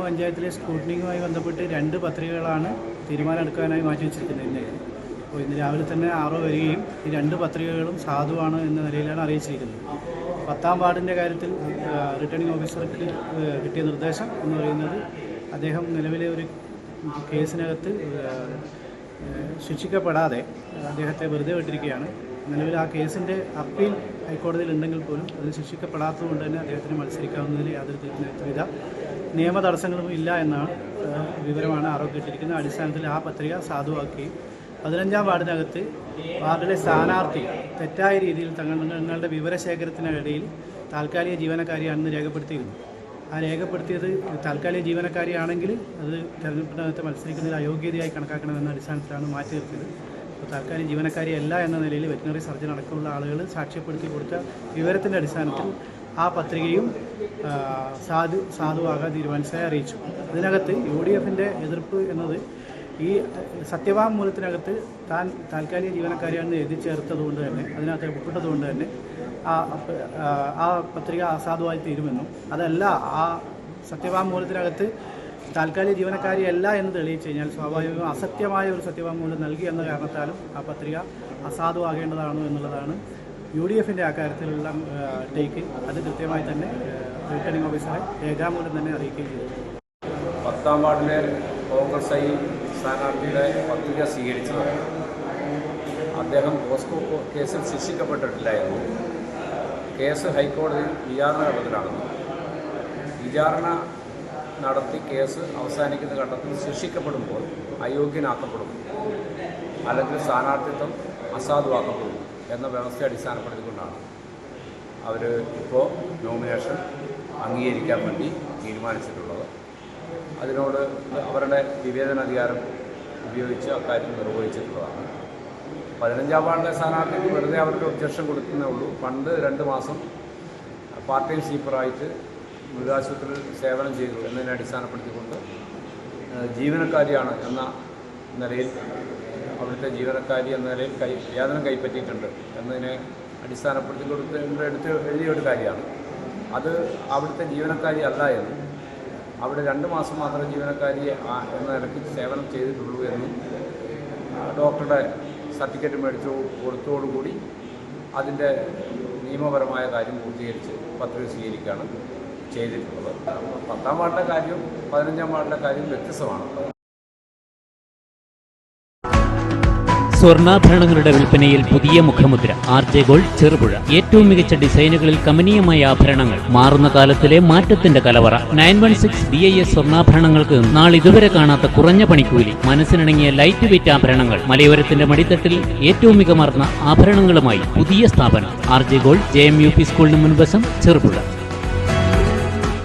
ഗ്രാമപഞ്ചായത്തിലെ സ്കൂട്ടനിങ്ങുമായി ബന്ധപ്പെട്ട് രണ്ട് പത്രികകളാണ് തീരുമാനം എടുക്കാനായി മാറ്റി വെച്ചിരിക്കുന്നത് അപ്പോൾ ഇന്ന് രാവിലെ തന്നെ ആറോ വരികയും ഈ രണ്ട് പത്രികകളും സാധുവാണ് എന്ന നിലയിലാണ് അറിയിച്ചിരിക്കുന്നത്. പത്താം വാർഡിന്റെ കാര്യത്തിൽ റിട്ടേണിംഗ് ഓഫീസർക്ക് കിട്ടിയ നിർദ്ദേശം എന്ന് പറയുന്നത് അദ്ദേഹം നിലവിലെ ഒരു കേസിനകത്ത് ശിക്ഷിക്കപ്പെടാതെ അദ്ദേഹത്തെ വെറുതെ വിട്ടിരിക്കുകയാണ്. നിലവിൽ ആ കേസിന്റെ അപ്പീൽ ഹൈക്കോടതിയിൽ ഉണ്ടെങ്കിൽ പോലും അത് ശിക്ഷിക്കപ്പെടാത്തതുകൊണ്ട് തന്നെ അദ്ദേഹത്തിന് മത്സരിക്കാവുന്നതിൽ യാതൊരു വിധ നിയമ തടസ്സങ്ങളും ഇല്ല എന്നാണ് വിവരമാണ് ആരോഗ്യ കിട്ടിയിരിക്കുന്നത് അടിസ്ഥാനത്തിൽ ആ പത്രിക സാധുവാക്കുകയും പതിനഞ്ചാം വാർഡിനകത്ത് വാർഡിലെ സ്ഥാനാർത്ഥി തെറ്റായ രീതിയിൽ തങ്ങളുടെ വിവരശേഖരത്തിനിടയിൽ താൽക്കാലിക ജീവനക്കാരിയാണെന്ന് രേഖപ്പെടുത്തിയിരുന്നു. ആ രേഖപ്പെടുത്തിയത് താൽക്കാലിക ജീവനക്കാരിയാണെങ്കിൽ അത് തെരഞ്ഞെടുപ്പിനകത്ത് മത്സരിക്കുന്നതിൽ അയോഗ്യതയായി കണക്കാക്കണമെന്ന അടിസ്ഥാനത്തിലാണ് മാറ്റി നിർത്തിയത് അപ്പോൾ താൽക്കാലിക ജീവനക്കാരി അല്ല എന്ന നിലയിൽ വെറ്റിനറി സർജൻ അടക്കമുള്ള ആളുകൾ സാക്ഷ്യപ്പെടുത്തി കൊടുത്ത വിവരത്തിന്റെ അടിസ്ഥാനത്തിൽ ആ പത്രികയും സാധു സാധുവാകാൻ തീരുമാനിച്ചതായി അറിയിച്ചു. അതിനകത്ത് യു ഡി എഫിന്റെ എതിർപ്പ് എന്നത് ഈ സത്യവാങ്മൂലത്തിനകത്ത് താൻ താൽക്കാലിക ജീവനക്കാരിയാണെന്ന് എഴുതി ചേർത്തതുകൊണ്ട് തന്നെ അതിനകത്ത് ഒപ്പിട്ടതുകൊണ്ട് തന്നെ ആ, ആ പത്രിക അസാധുവായി തീരുമെന്നും അതല്ല ആ സത്യവാങ്മൂലത്തിനകത്ത് താൽക്കാലിക ജീവനക്കാരിയല്ല എന്ന് തെളിയിച്ചു കഴിഞ്ഞാൽ സ്വാഭാവികവും അസത്യമായ ഒരു സത്യവാങ്മൂലം നൽകി എന്ന കാരണത്താലും ആ പത്രിക അസാധുവാകേണ്ടതാണോ എന്നുള്ളതാണ് യു ഡി എഫിന്റെ അക്കാര്യത്തിലുള്ള ടേക്ക്. അത് കൃത്യമായി തന്നെ റിട്ടേണിംഗ് ഓഫീസറെ രേഖാമൂലം തന്നെ അറിയിക്കുകയും ചെയ്തു. പത്താം വാർഡിലെ കോൺഗ്രസ് ഐ സ്ഥാനാർത്ഥിയുടെ പത്രിക സ്വീകരിച്ചത് അദ്ദേഹം പോസ്കോ കേസിൽ ശിക്ഷിക്കപ്പെട്ടിട്ടില്ലായിരുന്നു. കേസ് ഹൈക്കോടതിയിൽ വിചാരണ ഘട്ടത്തിലാണ് വിചാരണ നടത്തി കേസ് അവസാനിക്കുന്ന ഘട്ടത്തിൽ ശിക്ഷിക്കപ്പെടുമ്പോൾ അയോഗ്യനാക്കപ്പെടും. അല്ലെങ്കിൽ സ്ഥാനാർത്ഥിത്വം അസാധുവാക്കപ്പെടും എന്ന വ്യവസ്ഥയെ അടിസ്ഥാനപ്പെടുത്തിക്കൊണ്ടാണ്. അവർ ഇപ്പോൾ നോമിനേഷൻ അംഗീകരിക്കാൻ വേണ്ടി തീരുമാനിച്ചിട്ടുള്ളത്. അതിനോട് അവരുടെ വിവേചനാധികാരം ഉപയോഗിച്ച് അക്കാര്യം നിർവഹിച്ചിട്ടുള്ളതാണ്. പതിനഞ്ചാം വാർഡിലെ സ്ഥാനാർത്ഥിക്ക് വെറുതെ അവർക്ക് ഒബ്ജക്ഷൻ കൊടുക്കുന്നേ ഉള്ളൂ. പണ്ട് രണ്ട് മാസം പാർട്ടി സ്വീപ്പറായിട്ട് മൃഗാശുപത്രിയിൽ സേവനം ചെയ്തു എന്നതിനെ അടിസ്ഥാനപ്പെടുത്തിക്കൊണ്ട് ജീവനക്കാരിയാണ് എന്ന നിലയിൽ അവിടുത്തെ ജീവനക്കാരി എന്ന നിലയിൽ കൈ വേതനം കൈപ്പറ്റിയിട്ടുണ്ട് എന്നതിനെ അടിസ്ഥാനപ്പെടുത്തി കൊടുത്ത് എടുത്ത് എഴുതിയ ഒരു കാര്യമാണ്. അത് അവിടുത്തെ ജീവനക്കാരി അല്ല എന്നും അവിടെ രണ്ട് മാസം മാത്രം ജീവനക്കാരിയെ ആ- എന്ന നിലയ്ക്ക് സേവനം ചെയ്തിട്ടുള്ളൂ എന്നും ഡോക്ടറുടെ സർട്ടിഫിക്കറ്റ് മേടിച്ചു കൊടുത്തോടുകൂടി അതിന്റെ നിയമപരമായ കാര്യം പൂർത്തീകരിച്ച് പത്രിക സ്വീകരിക്കുകയാണ്. ചെയ്തിട്ടുള്ളത്. പത്താം വാർഡിലെ കാര്യവും പതിനഞ്ചാം വാർഡിലെ കാര്യവും വ്യത്യസ്തമാണ്. സ്വർണാഭരണങ്ങളുടെ വിൽപ്പനയിൽ പുതിയ മുഖമുദ്ര ആർ ജെ ഗോൾഡ് ചെറുപുഴ. ഏറ്റവും മികച്ച ഡിസൈനുകളിൽ കമനീയമായ ആഭരണങ്ങൾ. മാറുന്ന കാലത്തിലെ മാറ്റത്തിന്റെ കലവറ. Nine one six B I S സ്വർണാഭരണങ്ങൾക്ക് നാളിതുവരെ കാണാത്ത കുറഞ്ഞ പണിക്കൂലി. മനസ്സിനിണങ്ങിയ ലൈറ്റ് വെയിറ്റ് ആഭരണങ്ങൾ. മലയോരത്തിന്റെ മടിത്തട്ടിൽ ഏറ്റവും മികമാർന്ന ആഭരണങ്ങളുമായി പുതിയ സ്ഥാപനം. R J gold J M U P സ്കൂളിന് മുൻവശം ചെറുപുഴ.